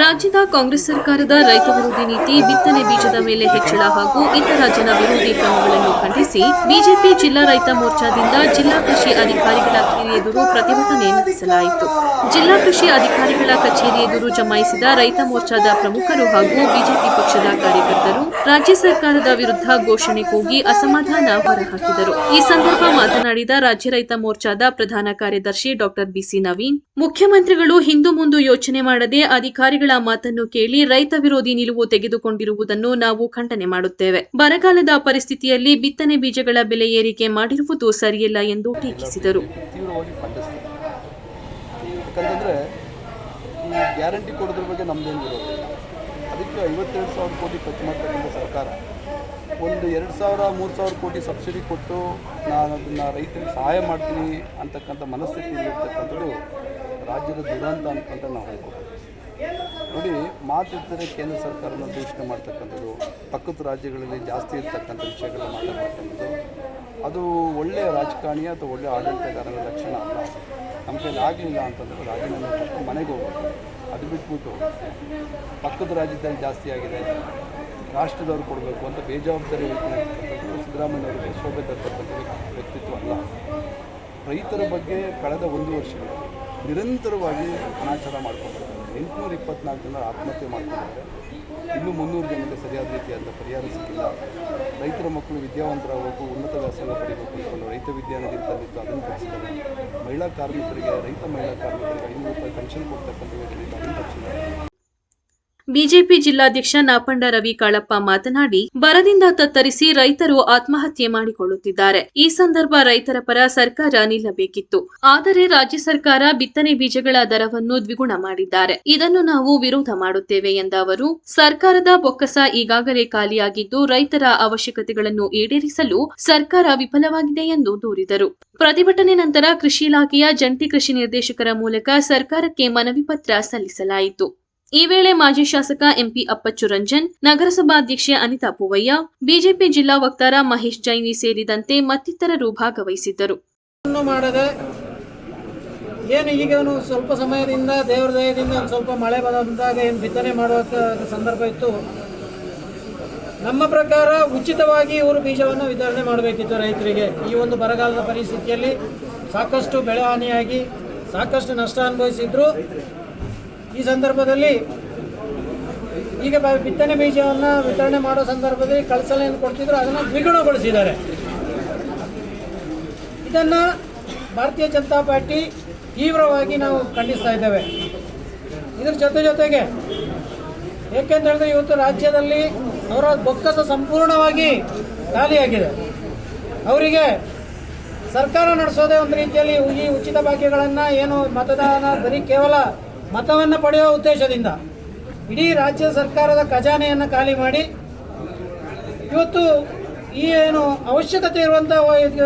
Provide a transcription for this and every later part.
ರಾಜ್ಯದ ಕಾಂಗ್ರೆಸ್ ಸರ್ಕಾರದ ರೈತ ವಿರೋಧಿ ನೀತಿ ಬಿತ್ತನೆ ಬೀಜದ ಮೇಲೆ ಹೆಚ್ಚಳ ಹಾಗೂ ಇತರ ಜನ ವಿರೋಧಿ ಕ್ರಮಗಳನ್ನು ಖಂಡಿಸಿ ಬಿಜೆಪಿ ಜಿಲ್ಲಾ ರೈತ ಮೋರ್ಚಾದಿಂದ ಜಿಲ್ಲಾ ಕೃಷಿ ಅಧಿಕಾರಿಗಳ ಕಚೇರಿ ಎದುರು ಪ್ರತಿಭಟನೆ ನಡೆಸಲಾಯಿತು. ಜಿಲ್ಲಾ ಕೃಷಿ ಅಧಿಕಾರಿಗಳ ಕಚೇರಿ ಎದುರು ಜಮಾಯಿಸಿದ ರೈತ ಮೋರ್ಚಾದ ಪ್ರಮುಖರು ಹಾಗೂ ಬಿಜೆಪಿ ಪಕ್ಷದ ಕಾರ್ಯಕರ್ತರು ರಾಜ್ಯ ಸರ್ಕಾರದ ವಿರುದ್ಧ ಘೋಷಣೆ ಕೂಗಿ ಅಸಮಾಧಾನ ಹೊರಹಾಕಿದರು. ಈ ಸಂದರ್ಭ ಮಾತನಾಡಿದ ರಾಜ್ಯ ರೈತ ಮೋರ್ಚಾದ ಪ್ರಧಾನ ಕಾರ್ಯದರ್ಶಿ ಡಾಕ್ಟರ್ ಬಿಸಿ ನವೀನ್, ಮುಖ್ಯಮಂತ್ರಿಗಳು ಹಿಂದು ಮುಂದು ಯೋಚನೆ ಮಾಡದೆ ಅಧಿಕಾರಿಗಳ ಮಾತನ್ನು ಕೇಳಿ ರೈತ ವಿರೋಧಿ ನಿಲುವು ತೆಗೆದುಕೊಂಡಿರುವುದನ್ನು ನಾವು ಖಂಡನೆ ಮಾಡುತ್ತೇವೆ. ಬರಗಾಲದ ಪರಿಸ್ಥಿತಿಯಲ್ಲಿ ಬಿತ್ತನೆ ಬೀಜಗಳ ಬೆಲೆ ಏರಿಕೆ ಮಾಡಿರುವುದು ಸರಿಯಲ್ಲ ಎಂದು ಟೀಕಿಸಿದರು. ಗ್ಯಾರಂಟಿ ಕೊಡೋದ್ರ ಬಗ್ಗೆ ನಮ್ದೇನು. ಅದಕ್ಕೆ ಐವತ್ತೆರಡು ಸಾವಿರ ಕೋಟಿ ಖರ್ಚು ಮಾಡ್ತಕ್ಕಂಥ ಸರ್ಕಾರ. ಒಂದು ಎರಡು ಸಾವಿರ, ಮೂರು ಸಾವಿರ ಕೋಟಿ ಸಬ್ಸಿಡಿ ಕೊಟ್ಟು ನಾನು ಅದನ್ನು ರೈತರಿಗೆ ಸಹಾಯ ಮಾಡ್ತೀನಿ ಅಂತಕ್ಕಂಥ ಮನಸ್ಥಿತಿಯಲ್ಲಿರ್ತಕ್ಕಂಥದ್ದು ರಾಜ್ಯದ ದುರಂತ ಅಂತ ನಾವು ಹೇಳ್ಕೊಬೋದು ನೋಡಿ, ಮಾತಿದ್ದರೆ ಕೇಂದ್ರ ಸರ್ಕಾರನ ದೂಷಣೆ ಮಾಡ್ತಕ್ಕಂಥದ್ದು, ಪಕ್ಕದ ರಾಜ್ಯಗಳಲ್ಲಿ ಜಾಸ್ತಿ ಇರ್ತಕ್ಕಂಥ ವಿಷಯಗಳನ್ನು ಮಾತಾಡ್ತಕ್ಕಂಥದ್ದು, ಅದು ಒಳ್ಳೆಯ ರಾಜಕಾರಣಿ ಅಥವಾ ಒಳ್ಳೆಯ ಆಡಳಿತಗಾರರ ಲಕ್ಷಣ ಅಲ್ಲ. ನಮ್ಮ ಕೈಲಿ ಆಗಲಿಲ್ಲ ಅಂತಂದರೆ ರಾಜೀನಾಮೆ ಕೊಟ್ಟು ಮನೆಗೆ ಹೋಗ್ಬೇಕು. ಅದು ಬಿಟ್ಬಿಟ್ಟು ಪಕ್ಕದ ರಾಜ್ಯದಲ್ಲಿ ಜಾಸ್ತಿ ಆಗಿದೆ. ರಾಷ್ಟ್ರದವ್ರು ಕೊಡಬೇಕು ಅಂತ ಬೇಜವಾಬ್ದಾರಿ ಸಿದ್ದರಾಮಯ್ಯ ಅವರಿಗೆ ಶೋಭೆ ತರ್ತಕ್ಕಂಥ ವ್ಯಕ್ತಿತ್ವ ಅಲ್ಲ. ರೈತರ ಬಗ್ಗೆ ಕಳೆದ ಒಂದು ವರ್ಷ ನಿರಂತರವಾಗಿ ಅನಾಚಾರ ಮಾಡ್ಕೊಂಡಿದ್ದಾರೆ. ಎಂಟುನೂರ ಇಪ್ಪತ್ನಾಲ್ಕು ಜನ ಆತ್ಮಹತ್ಯೆ ಮಾಡ್ಕೊಂಡಿದ್ದಾರೆ. ಇನ್ನೂ ಮುನ್ನೂರು ಜನಕ್ಕೆ ಸರಿಯಾದ ರೀತಿಯಾದ ಪರಿಹಾರ ಸಿಕ್ಕಿಲ್ಲ. ರೈತರ ಮಕ್ಕಳು ವಿದ್ಯಾವಂತರಾಗಬೇಕು ಉನ್ನತ ವ್ಯಾಸಂಗ ಪಡಿಬೇಕು ಅಂದ್ಕೊಂಡು ರೈತ ವಿದ್ಯಾನಿಧಿ ತಂದಿತ್ತು. ಅದನ್ನು ಕಳಿಸಿದ್ದಾರೆ ಮಹಿಳಾ ಕಾರ್ಮಿಕರಿಗೆ, ರೈತ ಮಹಿಳಾ ಕಾರ್ಮಿಕರಿಗೆ ಐನೂರು ರೂಪಾಯಿ ಪೆನ್ಷನ್ ಕೊಡ್ತಕ್ಕಂಥ ಯೋಜನೆ ಬಿಜೆಪಿ ಜಿಲ್ಲಾಧ್ಯಕ್ಷ ನಾಪಂಡ ರವಿ ಕಾಳಪ್ಪ ಮಾತನಾಡಿ, ಬರದಿಂದ ತತ್ತರಿಸಿ ರೈತರು ಆತ್ಮಹತ್ಯೆ ಮಾಡಿಕೊಳ್ಳುತ್ತಿದ್ದಾರೆ. ಈ ಸಂದರ್ಭ ರೈತರ ಪರ ಸರ್ಕಾರ ನಿಲ್ಲಬೇಕಿತ್ತು. ಆದರೆ ರಾಜ್ಯ ಸರ್ಕಾರ ಬಿತ್ತನೆ ಬೀಜಗಳ ದರವನ್ನು ದ್ವಿಗುಣ ಮಾಡಿದ್ದಾರೆ. ಇದನ್ನು ನಾವು ವಿರೋಧ ಮಾಡುತ್ತೇವೆ ಎಂದ ಅವರು, ಸರ್ಕಾರದ ಬೊಕ್ಕಸ ಈಗಾಗಲೇ ಖಾಲಿಯಾಗಿದ್ದು, ರೈತರ ಅವಶ್ಯಕತೆಗಳನ್ನು ಈಡೇರಿಸಲು ಸರ್ಕಾರ ವಿಫಲವಾಗಿದೆ ಎಂದು ದೂರಿದರು. ಪ್ರತಿಭಟನೆ ನಂತರ ಕೃಷಿ ಇಲಾಖೆಯ ಜಂಟಿ ಕೃಷಿ ನಿರ್ದೇಶಕರ ಮೂಲಕ ಸರ್ಕಾರಕ್ಕೆ ಮನವಿ ಪತ್ರ ಸಲ್ಲಿಸಲಾಯಿತು. ಈ ವೇಳೆ ಮಾಜಿ ಶಾಸಕ ಎಂಪಿ ಅಪ್ಪಚ್ಚು ರಂಜನ್ ನಗರಸಭಾಧ್ಯಕ್ಷೆ ಅನಿತಾ ಪೂವಯ್ಯ, ಬಿಜೆಪಿ ಜಿಲ್ಲಾ ವಕ್ತಾರ ಮಹೇಶ್ ಜೈನಿ ಸೇರಿದಂತೆ ಮತ್ತಿತರರು ಭಾಗವಹಿಸಿದ್ದರು. ಏನು ಈಗ ಸ್ವಲ್ಪ ಸಮಯದಿಂದ, ದೇವರ ದಯದಿಂದ ಒಂದು ಸ್ವಲ್ಪ ಮಳೆ ಬಂದಾಗ ಏನು ಬಿತ್ತನೆ ಮಾಡುವ ಸಂದರ್ಭ ಇತ್ತು. ನಮ್ಮ ಪ್ರಕಾರ ಉಚಿತವಾಗಿ ಇವರು ಬೀಜವನ್ನು ವಿತರಣೆ ಮಾಡಬೇಕಿತ್ತು ರೈತರಿಗೆ. ಈ ಒಂದು ಬರಗಾಲದ ಪರಿಸ್ಥಿತಿಯಲ್ಲಿ ಸಾಕಷ್ಟು ಬೆಳೆ ಹಾನಿಯಾಗಿ ಸಾಕಷ್ಟು ನಷ್ಟ ಅನುಭವಿಸಿದ್ರು. ಈ ಸಂದರ್ಭದಲ್ಲಿ ಈಗ ಬಿತ್ತನೆ ಬೀಜವನ್ನು ವಿತರಣೆ ಮಾಡೋ ಸಂದರ್ಭದಲ್ಲಿ ಕಳಸಲ ಏನು ಕೊಡ್ತಿದ್ರು, ಅದನ್ನು ದ್ವಿಗುಣಗೊಳಿಸಿದ್ದಾರೆ. ಇದನ್ನು ಭಾರತೀಯ ಜನತಾ ಪಾರ್ಟಿ ತೀವ್ರವಾಗಿ ನಾವು ಖಂಡಿಸ್ತಾ ಇದ್ದೇವೆ. ಇದ್ರ ಜೊತೆ ಜೊತೆಗೆ ಏಕೆಂತ ಹೇಳಿದ್ರೆ ಇವತ್ತು ರಾಜ್ಯದಲ್ಲಿ ಅವರ ಬೊಕ್ಕಸ ಸಂಪೂರ್ಣವಾಗಿ ಖಾಲಿಯಾಗಿದೆ. ಅವರಿಗೆ ಸರ್ಕಾರ ನಡೆಸೋದೇ ಒಂದು ರೀತಿಯಲ್ಲಿ ಈ ಉಚಿತ ಭಾಗ್ಯಗಳನ್ನು ಏನು ಮತದಾನ ಬರೀ ಕೇವಲ ಮತವನ್ನು ಪಡೆಯುವ ಉದ್ದೇಶದಿಂದ ಇಡೀ ರಾಜ್ಯ ಸರ್ಕಾರದ ಖಜಾನೆಯನ್ನು ಖಾಲಿ ಮಾಡಿ ಇವತ್ತು ಈ ಏನು ಅವಶ್ಯಕತೆ ಇರುವಂಥ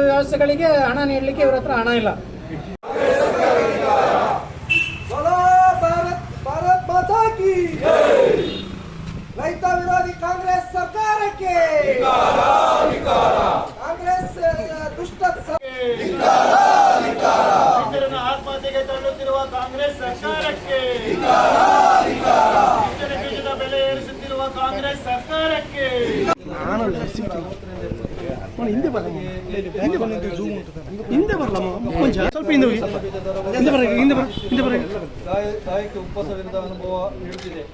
ವ್ಯವಸ್ಥೆಗಳಿಗೆ ಹಣ ನೀಡಲಿಕ್ಕೆ ಇವರ ಹತ್ರ ಹಣ ಇಲ್ಲ. ರೈತ ವಿರೋಧಿ ಕಾಂಗ್ರೆಸ್ ಸರ್ಕಾರಕ್ಕೆ! ಆತ್ಮಹತ್ಯೆಗೆ ತಳ್ಳುತ್ತಿರುವ ಕಾಂಗ್ರೆಸ್ ಸರ್ಕಾರಕ್ಕೆ. ಬಿತ್ತನೆ ಬೀಜದ ಬೆಲೆ ಏರಿಸುತ್ತಿರುವ ಕಾಂಗ್ರೆಸ್ ಸರ್ಕಾರಕ್ಕೆ. ಗಾಯಕ್ಕೆ ಉಪವಾಸವಿರದ ಅನುಭವ ನೀಡುತ್ತಿದೆ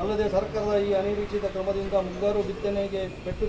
ಅಲ್ಲದೆ ಸರ್ಕಾರದ ಈ ಅನಿರೀಕ್ಷಿತ ಕ್ರಮದಿಂದ ಮುಂಗಾರು ಬಿತ್ತನೆಗೆ ಪೆಟ್ಟು